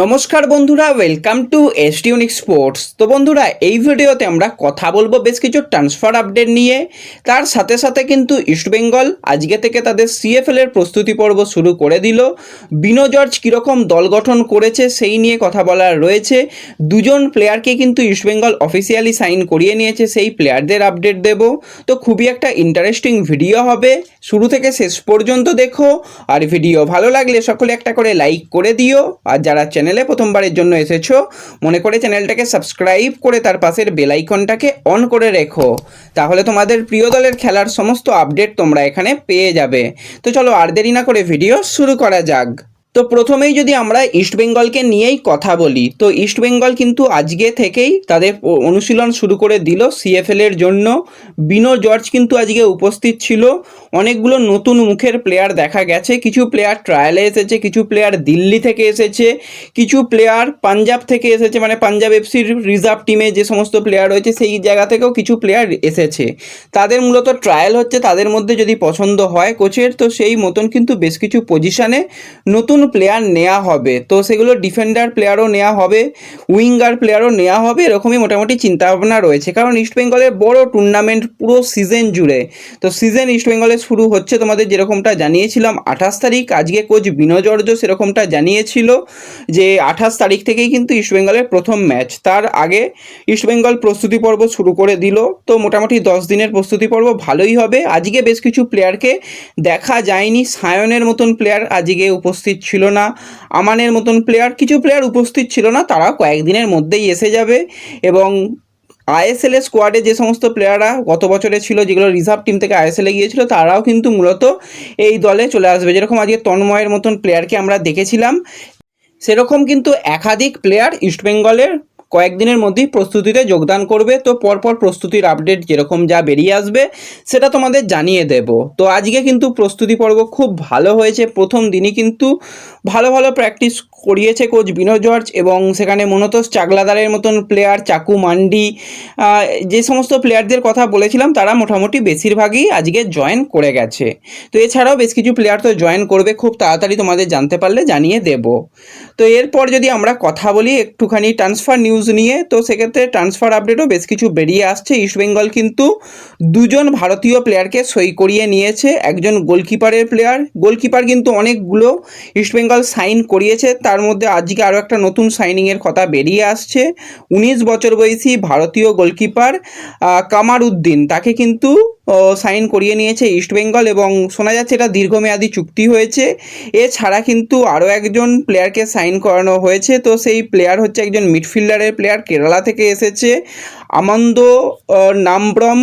নমস্কার বন্ধুরা welcome to S এসটিউনিক স্পোর্টস তো বন্ধুরা, এই ভিডিওতে আমরা কথা বলব বেশ কিছু ট্রান্সফার আপডেট নিয়ে। তার সাথে সাথে কিন্তু ইস্টবেঙ্গল আজকে থেকে তাদের সিএফএল এর প্রস্তুতি পর্ব শুরু করে দিল। বিনো জর্জ কীরকম দল গঠন করেছে সেই নিয়ে কথা বলার রয়েছে। দুজন প্লেয়ারকে কিন্তু ইস্টবেঙ্গল অফিসিয়ালি সাইন করিয়ে নিয়েছে, সেই প্লেয়ারদের আপডেট দেব। তো খুবই একটা ইন্টারেস্টিং ভিডিও হবে। শুরু থেকে শেষ পর্যন্ত দেখো। আর ভিডিও ভালো লাগলে সকলে একটা করে লাইক করে দিও। আর যারা চ্যানেলে প্রথমবারের জন্য এসেছ, মনে করে চ্যানেলটাকে সাবস্ক্রাইব করে তার পাশের বেল আইকনটাকে অন করে রেখো। তাহলে তোমাদের প্রিয় দলের খেলার সমস্ত আপডেট তোমরা এখানে পেয়ে যাবে। তো চলো আর দেরি না করে ভিডিও শুরু করা যাক। তো প্রথমেই যদি আমরা ইস্টবেঙ্গলকে নিয়েই কথা বলি, তো ইস্টবেঙ্গল কিন্তু আজকে থেকেই তাদের অনুশীলন শুরু করে দিল সিএফএল এর জন্য। বিনো জর্জ কিন্তু আজকে উপস্থিত ছিল। অনেকগুলো নতুন মুখের প্লেয়ার দেখা গেছে। কিছু প্লেয়ার ট্রায়ালে এসেছে, কিছু প্লেয়ার দিল্লি থেকে এসেছে, কিছু প্লেয়ার পাঞ্জাব থেকে এসেছে মানে পাঞ্জাব এফসির রিজার্ভ টিমে যে সমস্ত প্লেয়ার রয়েছে সেই জায়গা থেকেও কিছু প্লেয়ার এসেছে। তাদের মূলত ট্রায়াল হচ্ছে, তাদের মধ্যে যদি পছন্দ হয় কোচের, তো সেই মতন কিন্তু বেশ কিছু পজিশানে নতুন প্লেয়ার নেওয়া হবে। তো সেগুলো ডিফেন্ডার প্লেয়ারও নেওয়া হবে উইঙ্গার প্লেয়ারও নেওয়া হবে, এরকমই মোটামুটি চিন্তাভাবনা রয়েছে। কারণ ইস্টবেঙ্গলের বড় টুর্নামেন্ট পুরো সিজন জুড়ে। তো সিজন ইস্টবেঙ্গলে শুরু হচ্ছে তোমাদের যেরকমটা জানিয়েছিলাম, আঠাশ তারিখ। আজকে কোচ বিনোজর্জ সেরকমটা জানিয়েছিল যে, আঠাশ তারিখ থেকেই কিন্তু ইস্টবেঙ্গলের প্রথম ম্যাচ তার আগে ইস্টবেঙ্গল প্রস্তুতি পর্ব শুরু করে দিল। তো মোটামুটি দশ দিনের প্রস্তুতি পর্ব ভালোই হবে। আজকে বেশ কিছু প্লেয়ারকে দেখা যায়নি। সায়নের মতন প্লেয়ার আজকে উপস্থিত ছিল না। আমানের মতন প্লেয়ার কিছু প্লেয়ার উপস্থিত ছিল না তারা কয়েকদিনের মধ্যেই এসে যাবে এবং আইএসএল স্কোয়াডে যে সমস্ত প্লেয়াররা গত বছরে ছিল, যেগুলো রিজার্ভ টিম থেকে আইএসএল গিয়েছিল, তারাও কিন্তু মূলত এই দলে চলে আসবে। যেরকম আজকে তন্ময়ের মতন প্লেয়ারকে আমরা দেখেছিলাম, সেরকম কিন্তু একাধিক প্লেয়ার ইস্টবেঙ্গলের কয়েকদিনের মধ্যেই প্রস্তুতিতে যোগদান করবে। তো পরপর প্রস্তুতির আপডেট যেরকম যা বেরিয়ে আসবে, সেটা তোমাদের জানিয়ে দেব। তো আজকে কিন্তু প্রস্তুতি পর্ব খুব ভালো হয়েছে। প্রথম দিনই কিন্তু ভালো ভালো প্র্যাকটিস করিয়েছে কোচ বিনোদ জর্জ এবং সেখানে মনতোষ চাগলাদারের মতন প্লেয়ার চাকু মান্ডি যে সমস্ত প্লেয়ারদের কথা বলেছিলাম তারা মোটামুটি বেশিরভাগই আজকে জয়েন করে গেছে। তো এছাড়াও বেশ কিছু প্লেয়ার তো জয়েন করবে, খুব তাড়াতাড়ি তোমাদের জানতে পারলে জানিয়ে দেব। তো এরপর যদি আমরা কথা বলি একটুখানি ট্রান্সফার নিউজ নিয়ে, তো সেক্ষেত্রে ট্রান্সফার আপডেটও বেশ কিছু বেরিয়ে আসছে। ইস্টবেঙ্গল কিন্তু দুজন ভারতীয় প্লেয়ারকে সই করিয়ে নিয়েছে। একজন গোলকিপারের প্লেয়ার গোলকিপার কিন্তু অনেকগুলো ইস্টবেঙ্গল সাইন করিয়েছে। তার মধ্যে আজকে আরও একটা নতুন সাইনিংয়ের কথা বেরিয়ে আসছে। উনিশ বছর বয়সী ভারতীয় গোলকিপার কামার উদ্দিন তাকে কিন্তু সাইন করিয়ে নিয়েছে ইস্টবেঙ্গল এবং শোনা যাচ্ছে এটা দীর্ঘমেয়াদী চুক্তি হয়েছে। এছাড়া কিন্তু আরও একজন প্লেয়ারকে সাইন করানো হয়েছে। তো সেই প্লেয়ার হচ্ছে একজন মিডফিল্ডারের প্লেয়ার কেরালা থেকে এসেছে। আমন্দ নামব্রম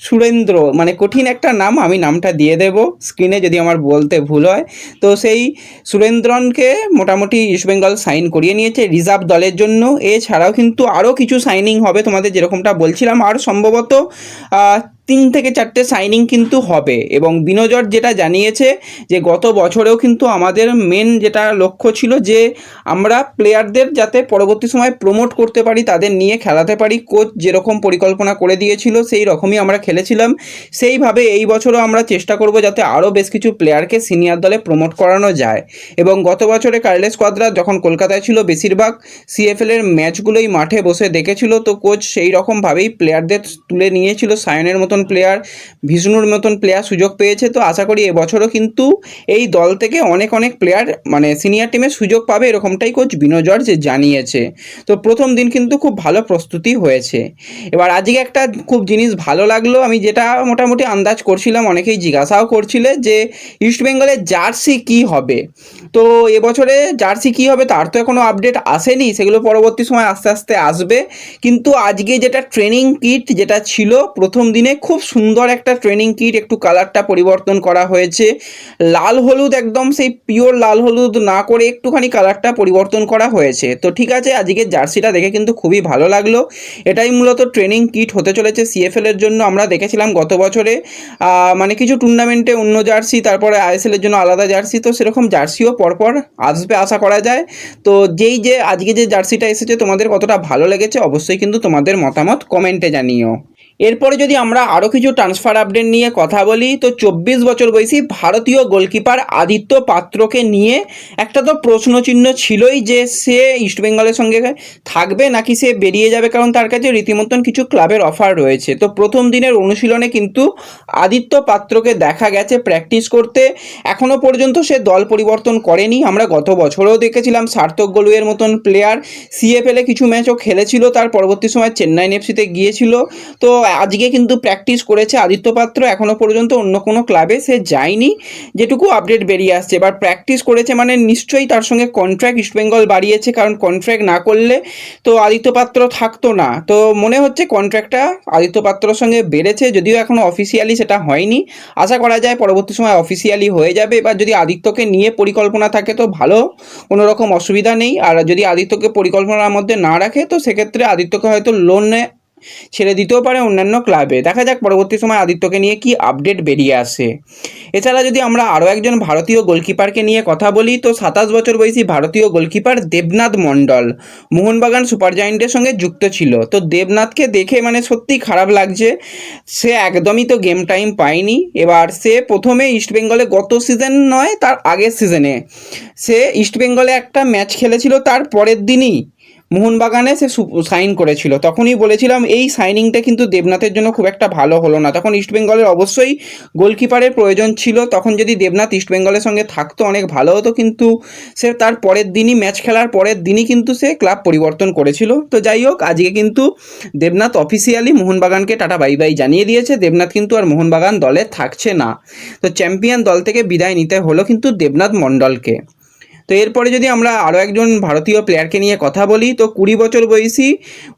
সুরেন্দ্র মানে কঠিন একটা নাম, আমি নামটা দিয়ে দেব স্ক্রিনে যদি আমার বলতে ভুল হয়। তো সেই সুরেন্দ্রনকে মোটামুটি ইস্টবেঙ্গল সাইন করিয়ে নিয়েছে রিজার্ভ দলের জন্য। এছাড়াও কিন্তু আরও কিছু সাইনিং হবে তোমাদের যেরকমটা বলছিলাম। আর সম্ভবত তিন থেকে চারটে সাইনিং কিন্তু হবে। এবং বিনোজর যেটা জানিয়েছে যে, গত বছরেও কিন্তু আমাদের মেন যেটা লক্ষ্য ছিল যে, আমরা প্লেয়ারদের যাতে পরবর্তী সময় প্রমোট করতে পারি, তাদের নিয়ে খেলাতে পারি। কোচ যেরকম পরিকল্পনা করে দিয়েছিল, সেই রকমই আমরা খেলেছিলাম। সেইভাবে এই বছরও আমরা চেষ্টা করব যাতে আরও বেশ কিছু প্লেয়ারকে সিনিয়র দলে প্রমোট করানো যায়। এবং গত বছরে কার্লেস কোয়াদ্রা যখন কলকাতায় ছিল, বেশিরভাগ সিএফএল এর ম্যাচগুলোই মাঠে বসে দেখেছিল। তো কোচ সেই রকমভাবেই প্লেয়ারদের তুলে নিয়েছিল, সায়নের মতন প্লেয়ার বিষ্ণুর মতন প্লেয়ার সুযোগ পেয়েছে। তো আশা করি এবছরও কিন্তু এই দল থেকে অনেক অনেক প্লেয়ার মানে সিনিয়র টিমে সুযোগ পাবে এরকমটাই কোচ বিনো জর্জ জানিয়েছে। তো প্রথম দিন কিন্তু খুব ভালো প্রস্তুতি হয়েছে। এবার আজকে একটা খুব জিনিস ভালো লাগল, আমি যেটা মোটামুটি আন্দাজ করছিলাম, অনেকেই জিজ্ঞাসাও করছিলে যে ইস্টবেঙ্গলের জার্সি কি হবে? তো এবছরে জার্সি কি হবে তার তো এখনও আপডেট আসেনি, সেগুলো পরবর্তী সময় আস্তে আস্তে আসবে। কিন্তু আজকে যেটা ট্রেনিং কিট যেটা ছিল, প্রথম দিনে খুব সুন্দর একটা ট্রেনিং কিট একটু কালারটা পরিবর্তন করা হয়েছে। লাল হলুদ একদম সেই পিওর লাল হলুদ না করে একটুখানি কালারটা পরিবর্তন করা হয়েছে। তো ঠিক আছে, আজকে জার্সিটা দেখে কিন্তু খুবই ভালো লাগল। এটাই মূলত ট্রেনিং কিট হতে চলেছে সিএফএল এর জন্য। আমরা দেখেছিলাম গত বছরে মানে কিছু টুর্নামেন্টে অন্য জার্সি, তারপরে আইএসএল এর জন্য আলাদা জার্সি। তো সেরকম জার্সিও পরপর আসবে আশা করা যায়। তো যেই যে আজকে যে জার্সিটা এসেছে, তোমাদের কতটা ভালো লেগেছে অবশ্যই কিন্তু তোমাদের মতামত কমেন্টে জানিও। এরপরে যদি আমরা আরও কিছু ট্রান্সফার আপডেট নিয়ে কথা বলি, তো চব্বিশ বছর বয়সী ভারতীয় গোলকিপার আদিত্য পাত্রকে নিয়ে একটা তো প্রশ্নচিহ্ন ছিলই যে সে ইস্টবেঙ্গলের সঙ্গে থাকবে নাকি সে বেরিয়ে যাবে, কারণ তার কাছে রীতিমতন কিছু ক্লাবের অফার রয়েছে। তো প্রথম দিনের অনুশীলনে কিন্তু আদিত্য পাত্রকে দেখা গেছে প্র্যাকটিস করতে। এখনও পর্যন্ত সে দল পরিবর্তন করেনি। আমরা গত বছরেও দেখেছিলাম সার্থক গলুয়ের মতন প্লেয়ার সিএফএলে কিছু ম্যাচও খেলেছিল, তার পরবর্তী সময় চেন্নাই এফসিতে গিয়েছিল। তো আজকে কিন্তু প্র্যাকটিস করেছে আদিত্য পাত্র। এখনও পর্যন্ত অন্য কোনো ক্লাবে সে যায়নি। যেটুকু আপডেট বেরিয়ে আসছে। এবার প্র্যাকটিস করেছে মানে নিশ্চয়ই তার সঙ্গে কন্ট্রাক্ট ইস্টবেঙ্গল বাড়িয়েছে, কারণ কন্ট্র্যাক্ট না করলে তো আদিত্য পাত্র থাকতো না। তো মনে হচ্ছে কন্ট্র্যাক্টটা আদিত্য পাত্রর সঙ্গে বেড়েছে, যদিও এখনও অফিসিয়ালি সেটা হয়নি। আশা করা যায় পরবর্তী সময় অফিসিয়ালি হয়ে যাবে। এবার যদি আদিত্যকে নিয়ে পরিকল্পনা থাকে তো ভালো, কোনো রকম অসুবিধা নেই। আর যদি আদিত্যকে পরিকল্পনার মধ্যে না রাখে তো সেক্ষেত্রে আদিত্যকে হয়তো লোনে ছেড়ে দিতেও পারে অন্যান্য ক্লাবে। দেখা যাক পরবর্তী সময় আদিত্যকে নিয়ে কি আপডেট বেরিয়ে আসে। এছাড়া যদি আমরা আরও একজন ভারতীয় গোলকিপারকে নিয়ে কথা বলি, তো সাতাশ বছর বয়সী ভারতীয় গোলকিপার দেবনাথ মণ্ডল মোহনবাগান সুপার জায়েন্টের সঙ্গে যুক্ত ছিল। তো দেবনাথকে দেখে মানে সত্যি খারাপ লাগছে। সে একদমই তো গেম টাইম পায়নি। এবার সে প্রথমে ইস্টবেঙ্গলে গত সিজন নয়, তার আগের সিজনে সে ইস্টবেঙ্গলে একটা ম্যাচ খেলেছিল, তার পরের দিনই মোহনবাগানে সে সাইন করেছিল। তখনই বলেছিলাম, এই সাইনিংটা কিন্তু দেবনাথের জন্য খুব একটা ভালো হলো না। তখন ইস্টবেঙ্গলের অবশ্যই গোলকিপারের প্রয়োজন ছিল। তখন যদি দেবনাথ ইস্টবেঙ্গলের সঙ্গে থাকতো, অনেক ভালো হতো। কিন্তু সে তার পরের দিনই ম্যাচ খেলার পরের দিনই কিন্তু সে ক্লাব পরিবর্তন করেছিল। তো যাই হোক, আজকে কিন্তু দেবনাথ অফিসিয়ালি মোহনবাগানকে টাটা বাই বাই জানিয়ে দিয়েছে। দেবনাথ কিন্তু আর মোহনবাগান দলে থাকছে না। তো চ্যাম্পিয়ন দল থেকে বিদায় নিতে হলো কিন্তু দেবনাথ মণ্ডলকে। তো এরপরে যদি আমরা আরও একজন ভারতীয় প্লেয়ারকে নিয়ে কথা বলি, তো কুড়ি বছর বয়সী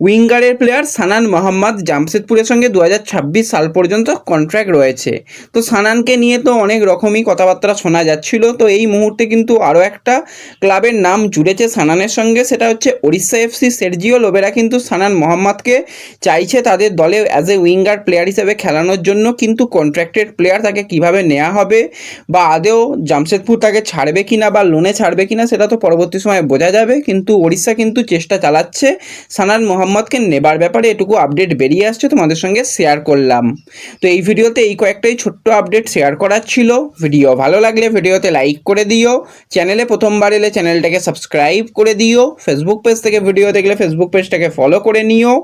উইঙ্গারের প্লেয়ার সানান মোহাম্মদ জামশেদপুরের সঙ্গে দু হাজার ছাব্বিশ সাল পর্যন্ত কন্ট্রাক্ট রয়েছে। তো সানানকে নিয়ে তো অনেক রকমই কথাবার্তা শোনা যাচ্ছিল, তো এই মুহূর্তে কিন্তু আরও একটা ক্লাবের নাম জুড়েছে সানানের সঙ্গে, সেটা হচ্ছে ওড়িশা এফসি সের্জিও লোবেরা কিন্তু সানান মোহাম্মদকে চাইছে তাদের দলে অ্যাজ এ উইঙ্গার প্লেয়ার হিসেবে খেলানোর জন্য, কিন্তু কন্ট্রাক্টেড প্লেয়ার তাকে কীভাবে নেওয়া হবে বা আদেও জামশেদপুর তাকে ছাড়বে কিনা বা লোনে ছাড়বে কিনা সেটা তো পরবর্তী সময়ে বোঝা যাবে, কিন্তু ওড়িশা কিন্তু চেষ্টা চালাচ্ছে সানান মোহাম্মদকে নেবার ব্যাপারে এটুকু আপডেট বেরিয়ে আসছে, তোমাদের সঙ্গে শেয়ার করলাম। তো এই ভিডিওতে এই কয়েকটাই ছোট্ট আপডেট শেয়ার করার ছিল। ভিডিও ভালো লাগলে ভিডিওতে লাইক করে দিও। চ্যানেলে প্রথমবার এলে চ্যানেলটাকে সাবস্ক্রাইব করে দিও। ফেসবুক পেজ থেকে ভিডিও দেখলে ফেসবুক পেজটাকে ফলো করে নিও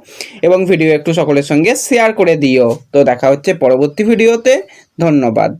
এবং ভিডিও একটু সকলের সঙ্গে শেয়ার করে দিও। তো দেখা হচ্ছে পরবর্তী ভিডিওতে ধন্যবাদ।